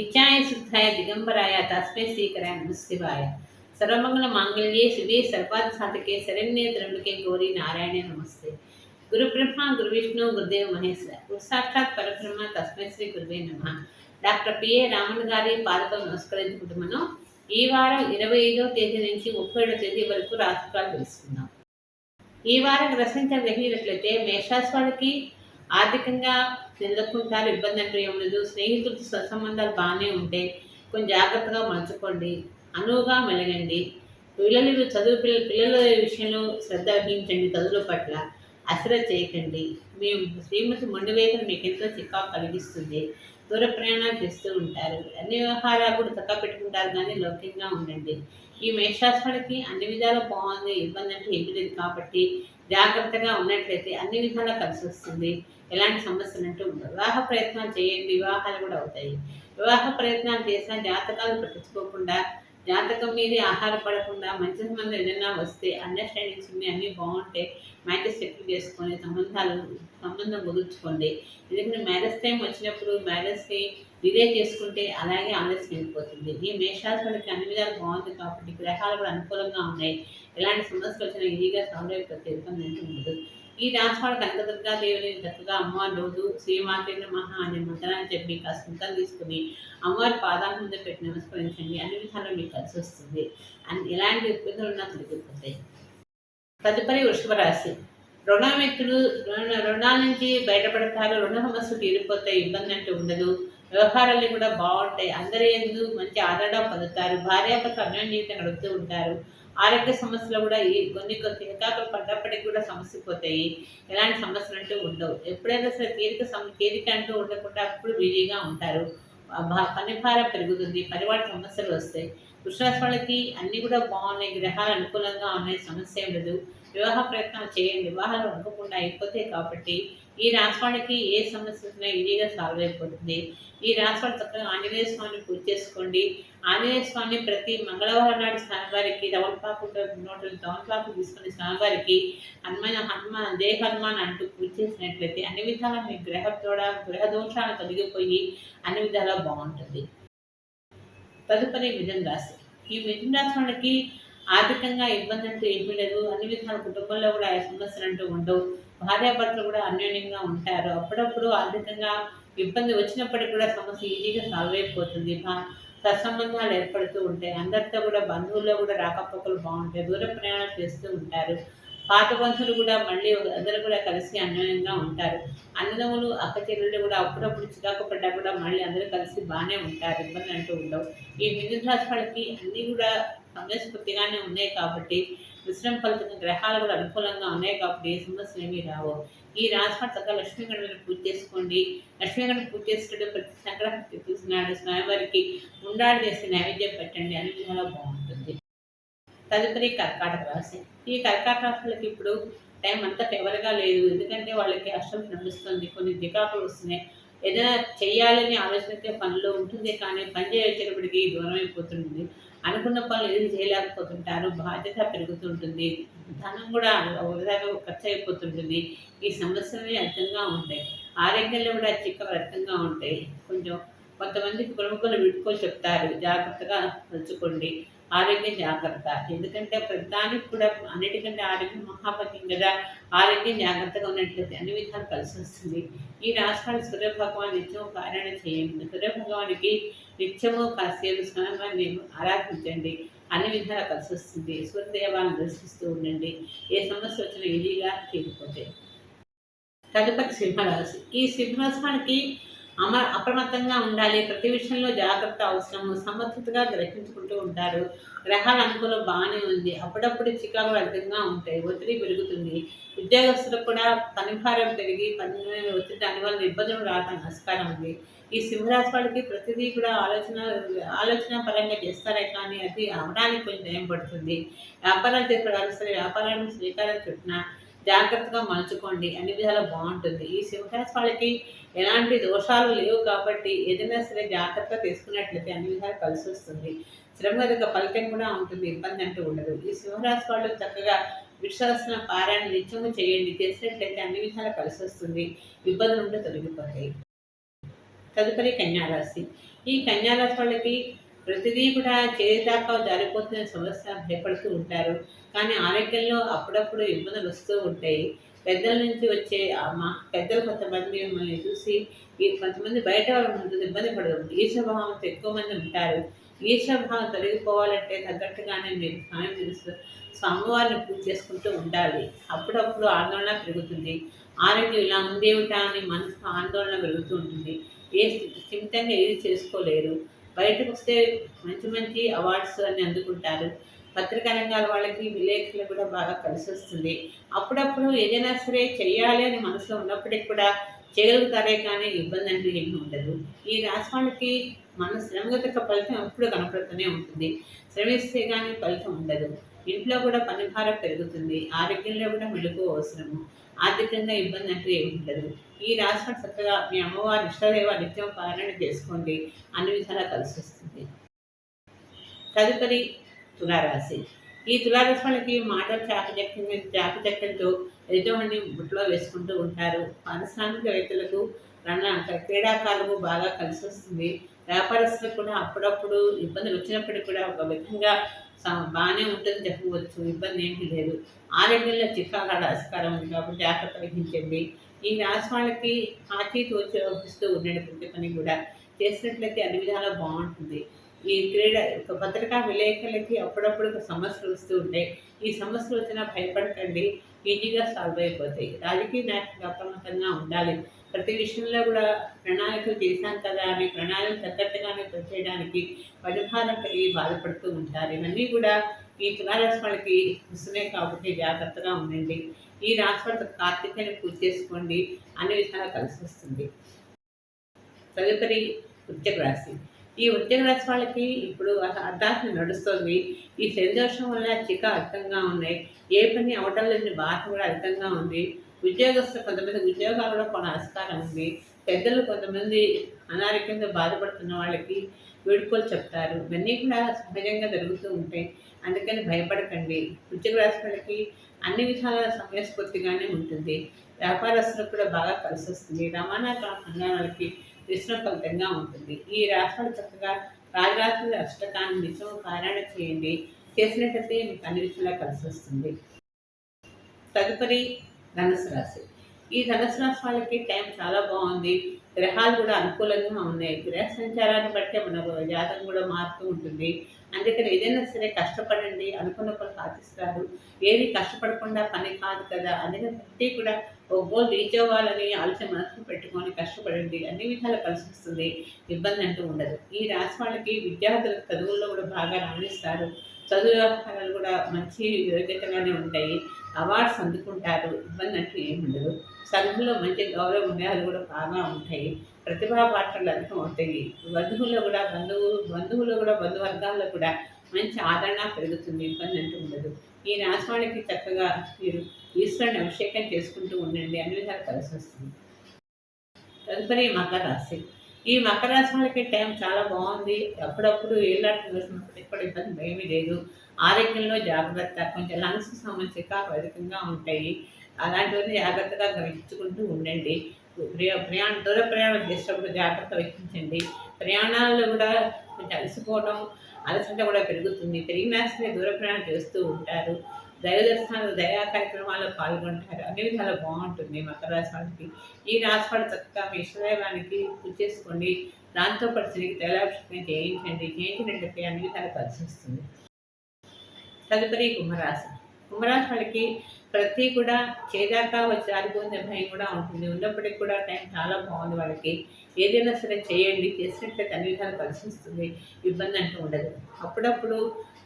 నిత్యాయ శుద్ధాయ దిగంబరాయ తస్మై శ్రీకరాయ నమశివాయ సర్వమంగళ మాంగళ్యే శివే సర్వార్థ సాధకే శరణ్యే త్రయంబకే గౌరీ నారాయణ నమస్తే గురు బ్రహ్మ గురు విష్ణు గురుదేవ్ మహేశ్వర గురు సాక్షాత్ పరబ్రహ్మ తస్మై శ్రీ గురువే నమ డాక్టర్ పిఏ రామన్ గారి పాదకం నమస్కరించుకుంటున్నాను. ఈ వారం ఇరవై ఐదవ తేదీ నుంచి ముప్పై ఏడవ తేదీ వరకు రాశిఫలాలు తెలుసుకుందాం. ఈ వారం గ్రసించ గ్రహీయులట్లయితే మేషాస్ ఆర్థికంగా చెందకుంటారు ఇబ్బంది అంటూ ఏం లేదు. స్నేహితులతో సత్సంబంధాలు బాగానే ఉంటే కొంచెం జాగ్రత్తగా మలుచుకోండి అనువుగా మెలగండి. పిల్లలు చదువు పిల్ల పిల్లల విషయంలో శ్రద్ధ వహించండి చదువుల పట్ల అసర చేయకండి. మీ శ్రీమతి మొండివేగం మీకు ఎంతో చిక్కా కలిగిస్తుంది. దూర ప్రయాణాలు చేస్తూ ఉంటారు. అన్ని వ్యవహారాలు కూడా చక్క పెట్టుకుంటారు కానీ లౌకికంగా ఉండండి. ఈ మేషాస్త్రాలకి అన్ని విధాలు బాగుంది. ఇబ్బంది అంటే ఏమీ లేదు కాబట్టి జాగ్రత్తగా ఉన్నట్లయితే అన్ని విధాలా కలిసి వస్తుంది. ఎలాంటి సమస్యలు అంటూ ఉండవు. వివాహ ప్రయత్నాలు చేయండి వివాహాలు కూడా అవుతాయి. వివాహ ప్రయత్నాలు చేసినా జాతకాలు పట్టించుకోకుండా జాతకం మీద ఆహారపడకుండా మంచి సంబంధం ఏదైనా వస్తే అండర్స్టాండింగ్స్ ఉన్నాయి అన్నీ బాగుంటే మ్యాచెస్ సెటిల్ చేసుకొని సంబంధాలు సంబంధం కుదుర్చుకోండి ఎందుకంటే మ్యారేజ్ టైం వచ్చినప్పుడు మ్యారేజ్ని డిలే చేసుకుంటే అలాగే ఆలస్యం అయిపోతుంది. ఈ మేషాసులకి అన్ని విధాలు బాగుంది కాబట్టి గ్రహాలు కూడా అనుకూలంగా ఉన్నాయి. ఎలాంటి సమస్యలు వచ్చినా ఈజీగా సాల్వ్ అయిపోతే ఇబ్బంది అంటూ ఉండదు. ఈ రాశివాడ కనకదుర్గా దేవుని చక్కగా అమ్మవారి రోజు శ్రీమాతేంద్ర మహా అనే మంత్రాన్ని చెప్పి కాస్త తీసుకుని అమ్మవారి పాదాల మీద పెట్టి నమస్కరించండి. అన్ని విధాలు మీకు కలిసి వస్తుంది. అండ్ ఎలాంటి ఇబ్బందులు ఉన్నా తొలగిపోతాయి. తదుపరి వృషభ రాశి. రుణ వ్యక్తులు రుణాల నుంచి బయటపడతారు. రుణ సమస్యలు తీరిపోతాయి. ఇబ్బంది అంటే ఉండదు. వ్యవహారాలు కూడా బాగుంటాయి. అందరి ఎందు మంచి ఆదరణ పొందుతారు. భార్యాభర్త అన్యోన్య జీవితం గడుపుతూ ఉంటారు. ఆరోగ్య సమస్యలు కూడా ఈ కొన్ని కొన్ని చికాకులు పడ్డప్పటికి కూడా సమస్య పోతాయి. ఎలాంటి సమస్యలు అంటూ ఉండవు. ఎప్పుడైనా సరే తీరిక సమ తీరిక అంటూ ఉండకుండా అప్పుడు బిజీగా ఉంటారు. పని భారం పెరుగుతుంది పరివార సమస్యలు వస్తాయి. వృషరాశి వాళ్ళకి అన్నీ కూడా బాగున్నాయి గ్రహాలు అనుకూలంగా ఉన్నాయి సమస్య ఏం లేదు. వివాహ ప్రయత్నాలు చేయండి. వివాహాలు ఉండకుండా అయిపోతాయి కాబట్టి ఈ రాశి ఏ సమస్య ఉన్నా ఈజీగా సాల్వ్ అయిపోతుంది. ఈ రాశి చక్కగా ఆంజనేయ స్వామిని పూజ చేసుకోండి. ఆంజనేయ స్వామిని ప్రతి మంగళవారం నాడు స్వామివారికి తమలపాకు నోట్లు తమలపాకు తీసుకుని స్వామివారికి హనుమాన్ హనుమాన్ జయ హనుమాన్ అంటూ పూజ చేసినట్లయితే అన్ని విధాలా మీ గ్రహ తోడ గ్రహ దోషాలు తొలగిపోయి అన్ని విధాలా బాగుంటుంది. తదుపరి మిథున రాశి ఈ మిథున రాశి వాళ్ళకి ఆర్థికంగా ఇబ్బంది అంటూ ఏమీ లేదు. అన్ని విధాల కుటుంబంలో కూడా సమస్యలు అంటూ ఉండవు. భార్యాభర్తలు కూడా అన్యోన్యంగా ఉంటారు. అప్పుడప్పుడు ఆర్థికంగా ఇబ్బంది వచ్చినప్పటికీ కూడా సమస్య ఈజీగా సాల్వ్ అయిపోతుంది. సత్సంబంధాలు ఏర్పడుతూ ఉంటాయి. అందరితో కూడా బంధువుల్లో కూడా రాకపోకలు బాగుంటాయి. దూర ప్రయాణాలు చేస్తూ ఉంటారు. పాత బంధువులు కూడా మళ్ళీ అందరూ కూడా కలిసి అన్యోన్యంగా ఉంటారు. అన్నదమ్ములు అక్క చెల్లెళ్ళు కూడా అప్పుడప్పుడు చికాకు పడ్డా కూడా మళ్ళీ అందరూ కలిసి బాగానే ఉంటారు. ఇబ్బంది అంటూ ఉండవు. ఈ మిథున రాశి వాళ్ళకి అన్నీ కూడా సమయస్ఫూర్తిగానే ఉన్నాయి కాబట్టి విశ్రమ ఫలితంగా గ్రహాలు కూడా అనుకూలంగా ఉన్నాయి కాబట్టి ఏ సమస్యలు ఏమీ రావు. ఈ రాశి వాళ్ళు లక్ష్మీ గణపతిని పూజ చేసుకోండి. లక్ష్మీ గణపతి పూజ చేసుకుంటే ప్రతి సంక్రాంతి చూసినాడు స్వామివారికి ఉండాలి చేసి నైవేద్యం పెట్టండి. అని చాలా బాగుంటుంది. తదుపరి కర్కాటక రాశి. ఈ కర్కాటక రాశులకి ఇప్పుడు టైం అంతా ఫేవర్గా లేదు. ఎందుకంటే వాళ్ళకి అష్టం నడుస్తుంది. కొన్ని దికాకులు వస్తున్నాయి. ఏదైనా చేయాలని ఆలోచనకే పనిలో ఉంటుంది కానీ పని చేయొచ్చేటప్పటికి దూరం అయిపోతుంది అనుకున్న పనులు ఏది చేయలేకపోతుంటారు బాధ్యత పెరుగుతుంటుంది ధనం కూడా వృధాగా ఖర్చు అయిపోతుంటుంది. ఈ సమస్యలే అర్థంగా ఉంటాయి. ఆరోగ్యంలో కూడా చిక్క అర్థంగా ఉంటాయి. కొంచెం కొంతమందికి ప్రముఖులు విడుకో చెప్తారు. జాగ్రత్తగా తలుచుకోండి. ఆరోగ్య జాగ్రత్త. ఎందుకంటే ప్రతిదానికి కూడా అన్నిటికంటే ఆరోగ్యం మహాపతి కదా. ఆరోగ్యం జాగ్రత్తగా ఉన్నట్లయితే అన్ని విధాలు కలిసి వస్తుంది. ఈ రాష్ట్రాలు సూర్యభగవాన్ నిత్యం పారాయణ చేయండి. సూర్య భగవానికి నిత్యము కాసేపు స్నానాన్ని ఆరాధించండి. అన్ని విధాలా కలిసి వస్తుంది. సూర్యదేవాలను దర్శిస్తూ ఉండండి. ఏ సమస్య వచ్చినా ఈజీగా తీరిపోతాయి. తదుపరి సింహరాశి. ఈ సింహరాశానికి అమ అప్రమత్తంగా ఉండాలి. ప్రతి విషయంలో జాగ్రత్త అవసరము. సమర్థతగా గ్రహించుకుంటూ ఉంటారు. గ్రహాల అనుకూలం బాగానే ఉంది. అప్పుడప్పుడు చికాకులు అర్థంగా ఉంటాయి. ఒత్తిడి పెరుగుతుంది. ఉద్యోగస్తులకు కూడా పనిభారం పెరిగి పని ఒత్తిడి దానివల్ల ఇబ్బందులు రావడం నమస్కారం ఉంది. ఈ సింహరాశి వాళ్ళకి ప్రతిదీ కూడా ఆలోచన ఆలోచన పరంగా చేస్తారే కానీ అది అవడానికి కొంచెం టైం పడుతుంది. వ్యాపారాలు చేసే సరే వ్యాపారాలను శ్రీకారం చుట్టినా జాగ్రత్తగా మలుచుకోండి. అన్ని విధాలు బాగుంటుంది. ఈ సింహరాశి వాళ్ళకి ఎలాంటి దోషాలు లేవు కాబట్టి ఏదైనా సరే జాగ్రత్తగా తీసుకున్నట్లయితే అన్ని విధాలు కలిసి వస్తుంది. శ్రమ యొక్క ఫలితం కూడా ఉంటుంది. ఇబ్బంది అంటూ ఉండదు. ఈ సింహరాశి వాళ్ళు చక్కగా విశ్వాసన పారాయణ నిత్యము చేయండి. చేసినట్లయితే అన్ని విధాలు కలిసి వస్తుంది. ఇబ్బందులు ఉంటే తొలగిపోతాయి. తదుపరి కన్యారాశి. ఈ కన్యారాశి వాళ్ళకి ప్రతిదీ కూడా చేదాకా జారిపోతున్న సమస్య భయపడుతూ ఉంటారు. కానీ ఆరోగ్యంలో అప్పుడప్పుడు ఇబ్బందులు వస్తూ ఉంటాయి. పెద్దల నుంచి వచ్చే మా పెద్దలు కొంతమంది మిమ్మల్ని చూసి ఈ కొంతమంది బయట వాళ్ళు ముందు ఇబ్బంది పడదు ఈశ్వభావంతో ఎక్కువ మంది ఉంటారు. ఈశ్వభావం తొలగిపోవాలంటే తగ్గట్టుగానే మీరు స్వామి చేస్తూ స్వామివారిని పూజ చేసుకుంటూ ఉండాలి. అప్పుడప్పుడు ఆందోళన పెరుగుతుంది. ఆరోగ్యం ఇలా ఉందేమిటా అని మనసుకు ఆందోళన పెరుగుతూ ఉంటుంది. ఏ స్థిమితంగా ఏది చేసుకోలేరు. బయటకు వస్తే మంచి మంచి అవార్డ్స్ అన్ని అందుకుంటారు. పత్రికా రంగాల వాళ్ళకి విలేకరులు కూడా బాగా కలిసి వస్తుంది అప్పుడప్పుడు ఏదైనా సరే చేయాలి అని మనసులో ఉన్నప్పటికి కూడా చేయగలుగుతారే కానీ ఇబ్బంది అంటే ఏమీ ఉండదు. ఈ రాశి వాళ్ళకి మన శ్రమగత ఫలితం ఎప్పుడు కనపడుతూనే ఉంటుంది. శ్రమిస్తే కానీ ఫలితం ఉండదు. ఇంట్లో కూడా పని భారం పెరుగుతుంది. ఆరోగ్యంలో కూడా మెలకు అవసరము. ఆర్థికంగా ఇబ్బంది అంటే ఏమి ఉండదు. ఈ రాశిని చక్కగా మీ అమ్మవారి ఇష్టదేవ నిత్యం పారాయణ చేసుకోండి. అన్ని విధాలా కలిసి వస్తుంది. తదుపరి తులారాశి. ఈ తులారాశి వాళ్ళకి మాటలు చాకచక్యం చాకచక్యంతో ఎదుటివాడిని బుట్లో వేసుకుంటూ ఉంటారు. పారిశ్రామికవేత్తలకు రణ క్రీడాకారులకు బాగా కలిసి వస్తుంది. వ్యాపారస్తులకు కూడా అప్పుడప్పుడు ఇబ్బందులు వచ్చినప్పటికీ కూడా ఒక విధంగా బాగానే ఉంటుంది చెప్పవచ్చు. ఇబ్బంది ఏమీ లేదు. ఆరోగ్యంలో చిక్కాకాడ ఆస్కారం ఉంది కాబట్టి జాగ్రత్త వహించండి. ఈ రాశి వాళ్ళకి ఆచి తోచి ఉండండి ప్రతి పని కూడా. చేసినట్లయితే అన్ని విధాలా బాగుంటుంది. ఈ క్రీడ ఒక పత్రికా విలేకరులకి అప్పుడప్పుడు ఒక సమస్యలు వస్తూ ఉంటాయి. ఈ సమస్యలు వచ్చినా భయపడకండి. ఈజీగా సాల్వ్ అయిపోతాయి. రాజకీయ నాయకులు అప్రమత్తంగా ఉండాలి. ప్రతి విషయంలో కూడా ప్రణాళికలు చేశాం కదా అని ప్రణాళిక తగ్గట్టుగానే పనిచేయడానికి పరిహారం కలిగి బాధపడుతూ ఉంటారు. ఇవన్నీ కూడా ఈ తులారాశి వాళ్ళకి వస్తున్నాయి కాబట్టి జాగ్రత్తగా ఉండండి. ఈ రాశి వాళ్ళకి కార్తీకాన్ని పూజ చేసుకోండి అన్ని విధాలా కలిసి వస్తుంది. తదుపరి ఉద్యోగ రాశి. ఈ ఉద్యోగ రాశి వాళ్ళకి ఇప్పుడు అర్ధాసన నడుస్తుంది. ఈ సంతోషం వల్ల చిక అర్థంగా ఉన్నాయి. ఏ పని అవటం లేని బాధ కూడా అర్థంగా ఉంది. ఉద్యోగస్తులు కొంతమంది ఉద్యోగాలు కూడా కొన్ని ఆస్కారం ఉంది. పెద్దలు కొంతమంది అనారోగ్యంతో బాధపడుతున్న వాళ్ళకి వేడుకలు చెప్తారు. ఇవన్నీ కూడా సహజంగా జరుగుతూ ఉంటాయి. అందుకని భయపడకండి. ఉద్యోగ రాశి వాళ్ళకి అన్ని విధాల సమయస్ఫూర్తిగానే ఉంటుంది. వ్యాపారస్తులకు కూడా బాగా కలిసి వస్తుంది రవాణా వాళ్ళకి విష్ణు ఫలితంగా ఉంటుంది. ఈ రాష్ట్రాలు చక్కగా రాజరాత్రి అష్టకాన్ని నిత్యం పారాయణ చేయండి. చేసినట్టయితే మీకు అన్ని విషయంలో కలిసి వస్తుంది తదుపరి ధనుసు రాశి. ఈ ధనుసు రాశి వాళ్ళకి టైం చాలా బాగుంది. గ్రహాలు కూడా అనుకూలంగా ఉన్నాయి. గ్రహ సంచారాన్ని బట్టే మన జాతకం కూడా మారుతూ ఉంటుంది. అందుకని ఏదైనా సరే కష్టపడండి అనుకున్న పని సాధిస్తారు. ఏది కష్టపడకుండా పని కాదు కదా. అందుకని ప్రతి కూడా ఒక గోల్ రీచ్ అవ్వాలని ఆలోచన మనసుకు పెట్టుకొని కష్టపడండి. అన్ని విధాలు కలిసి వస్తుంది ఇబ్బంది అంటూ ఉండదు. ఈ రాశి వాళ్ళకి విద్యార్థుల చదువుల్లో కూడా బాగా రాణిస్తారు. చదువు వ్యవహారాలు కూడా మంచి యోగ్యతగానే ఉంటాయి. అవార్డ్స్ అందుకుంటారు ఇబ్బంది అంటూ ఏమి ఉండదు సంఘంలో మంచి గౌరవ వినయాలు కూడా బాగా ఉంటాయి. ప్రతిభా పాత్రలు అధికం అవుతాయి. బంధువుల్లో కూడా బంధువు బంధువులు కూడా బంధువర్గాల్లో కూడా మంచి ఆదరణ పెరుగుతుంది ఇబ్బంది అంటూ ఉండదు. ఈ రాశి చక్కగా మీరు ఈశ్వరుని అభిషేకం చేసుకుంటూ ఉండండి. అన్ని విధాలు కలిసి వస్తుంది. తదుపరి మకర రాశి. ఈ మకర రాశి వాళ్ళకి టైం చాలా బాగుంది. అప్పుడప్పుడు ఏళ్ళాట్లు వేసినప్పుడు కూడా ఇబ్బంది ఏమీ లేదు. ఆరోగ్యంలో జాగ్రత్త కొంచెం లంగ్స్కి సంబంధించి అధికంగా ఉంటాయి. అలాంటివన్నీ జాగ్రత్తగా గ్రహించుకుంటూ ఉండండి. ప్రయాణ దూర ప్రయాణం చేసేటప్పుడు జాగ్రత్త వహించండి. ప్రయాణాల్లో కూడా కొంచెం అలసిపోవడం అలసట కూడా పెరుగుతుంది. పెరిగిన దూర ప్రయాణం చేస్తూ ఉంటారు. దైవ దర్శనాలు దయా కార్యక్రమాల్లో పాల్గొంటారు. అన్ని విధాలు బాగుంటుంది మకర రాశి వాళ్ళకి. ఈ రాశి వాళ్ళు చక్కగా మీ ఇష్టదైవానికి పూజ చేసుకోండి దాంతో పాటు తైలాభిషేకం చేయించండి చేయించినట్లయితే అన్ని విధాలు కలిసి వస్తుంది. తదుపరి కుంభరాశి. కుంభరాశి వాళ్ళకి ప్రతి కూడా చేదాకా వచ్చి ఆరిపోయిన భయం కూడా ఉంటుంది. ఉన్నప్పటికీ కూడా టైం చాలా బాగుంది వాళ్ళకి. ఏదైనా సరే చేయండి. చేసినట్లయితే అన్ని విధాలు కలిసి వస్తుంది. ఇబ్బంది అంటూ ఉండదు. అప్పుడప్పుడు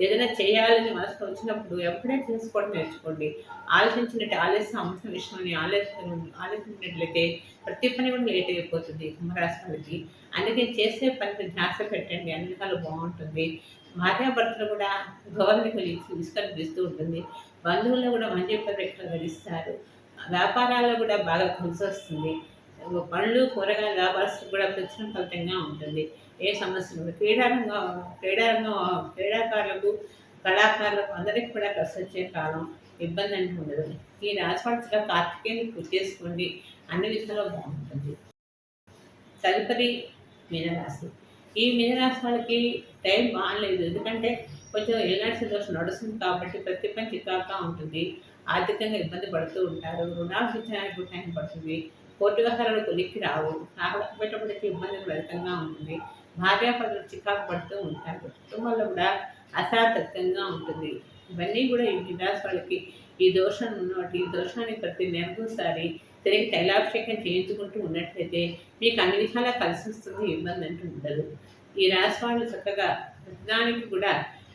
ఏదైనా చేయాలని మనసుకు వచ్చినప్పుడు ఎప్పుడైనా చేసుకోవడం నేర్చుకోండి. ఆలోచించినట్టు ఆలస్యం అంశం విషయాన్ని ఆలోచన ఆలోచించినట్లయితే ప్రతి పని కూడా లేట్ అయిపోతుంది. కుంభరాశి అందుకే చేసే పనికి ధ్యాస పెట్టండి. అన్ని రకాలు బాగుంటుంది. భార్యాభర్తలు కూడా గౌరవ విస్కరిస్తూ ఉంటుంది. బంధువుల్లో కూడా మంచి పర్యటనలు గడిస్తారు వ్యాపారాల్లో కూడా బాగా కలిసి వస్తుంది. పండ్లు కూరగాయల వ్యాపారస్తులు కూడా ప్రచురణ ఫలితంగా ఉంటుంది. ఏ సమస్య ఉండదు క్రీడారంగం క్రీడారంగం క్రీడాకారులకు కళాకారులకు అందరికీ కూడా కలిసి వచ్చే కాలం ఇబ్బంది అంటే ఉండదు. ఈ రాజపాటుగా కార్తికేయుని పూజ చేసుకోండి. అన్ని విధాలు బాగుంటుంది. తదుపరి మీనరాశి. ఈ మీనరాశి వాళ్ళకి టైం బాగాలేదు. ఎందుకంటే కొంచెం ఎల్నాటి దోషం నడుస్తుంది కాబట్టి ప్రతి పని చికాగా ఉంటుంది. ఆర్థికంగా ఇబ్బంది పడుతూ ఉంటారు. రుణాలు తీర్చడానికి టైం పడుతుంది. కోర్టు వ్యవహారాలు కొలిక్కి రావు. రాకపోయేటప్పటికి ఇబ్బంది అధికంగా ఉంటుంది. భార్యాపరులు చికాకు పడుతూ ఉంటారు. కుటుంబంలో కూడా అసార్థకంగా ఉంటుంది. ఇవన్నీ కూడా ఈ విలాస్ వాళ్ళకి ఈ దోషం ఉన్నవాటి ఈ దోషాన్ని ప్రతి నెలకోసారి తిరిగి తైలాభిషేకం చేయించుకుంటూ ఉన్నట్లయితే మీకు అన్ని విధాలా కలిసి వస్తుంది ఇబ్బంది అంటూ ఉండదు. ఈ రాశి వాళ్ళు చక్కగా ప్రతిదానికి కూడా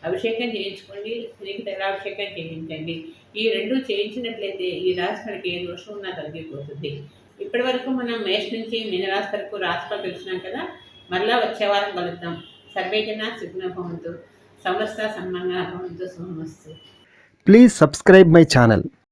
అభిషేకం చేయించుకోండి తిరిగి తైలాభిషేకం చేయించండి. ఈ రెండు చేయించినట్లయితే ఈ రాశి వాళ్ళకి ఏ దోషం ఉన్నా తగ్గిపోతుంది ఇప్పటి వరకు మనం మేష నుంచి మీనరాశి వరకు రాశిలో తెలిసినాం కదా మళ్ళా వచ్చే వారం కలుద్దాం. సర్వేజన సుగ్న భవంతు. సమస్త సన్మాన భవంతు సోమస్తు ప్లీజ్ సబ్స్క్రైబ్ మై ఛానల్